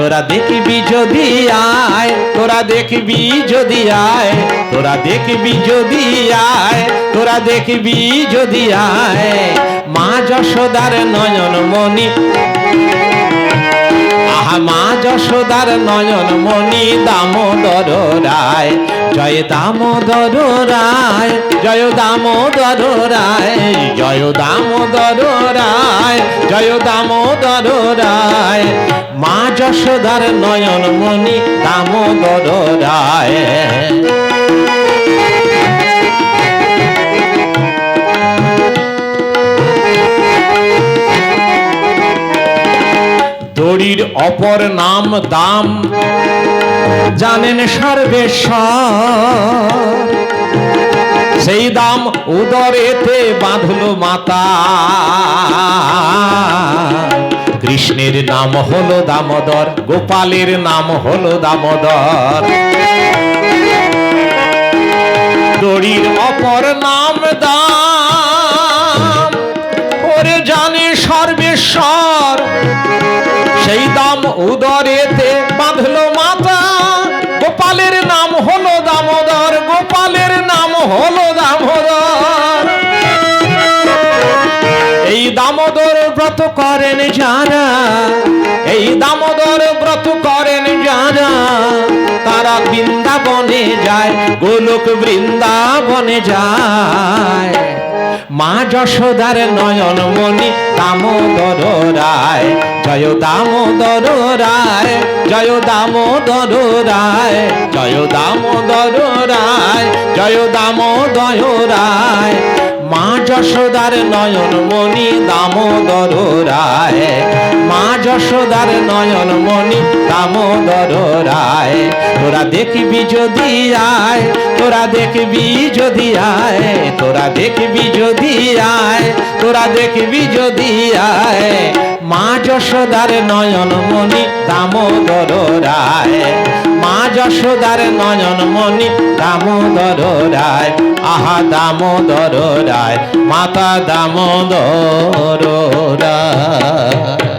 তোরা দেখবি যদি আয়, তোরা দেখবি যদি আয়, তোরা দেখবি যদি আয়, তোরা দেখবি যদি আয়। মা যশোদার নয়ন মণি, আহা মা যশোদার নয়ন মণি, দামোদর রায়। জয় দামোদর রায়, জয় দামোদর রায়, জয় দামোদর রায়, জয় দামোদর রায়। যশোদার নয়ন মণি দামোদর রায়। দড়ির অপর নাম দাম, জানেন সর্বেশ্বর। সেই দাম উদরেতে বাঁধলো মাতা। কৃষ্ণের নাম হলো দামোদর, গোপালের নাম হলো দামোদর। দড়ির অপর নাম দাম, ওরে জানে সর্বেশ্বর। সেই দাম উদরেতে বাঁধলো মাতা, গোপালের নাম হলো দামোদর, গোপালের নাম হলো দামোদর। এই দামোদর ব্রত করেন যারা, এই দামোদর ব্রত করেন যারা, তারা বৃন্দাবনে যায়, গোলক বৃন্দাবনে যায়। মা যশোদার নয়ন মণি দামোদর রায়, জয় দামোদর রায়, জয় দামোদর রায়, জয় দামোদর রায়, জয় দামোদয় রায়। মা যশোদার নয়ন মণি দামোদর রায়। মা যশোদার নয়ন মণি দামোদর রায়। তোরা দেখবি যদি আয়, তোরা দেখবি যদি আয়, তোরা দেখবি যদি আয়, তোরা দেখবি যদি আয়। মা যশোদার নয়ন মণি দামোদর রায়। যশোদার নয়ন মণি দামোদর রায়। আহা দামোদর রায় মাতা দামোদর রায়।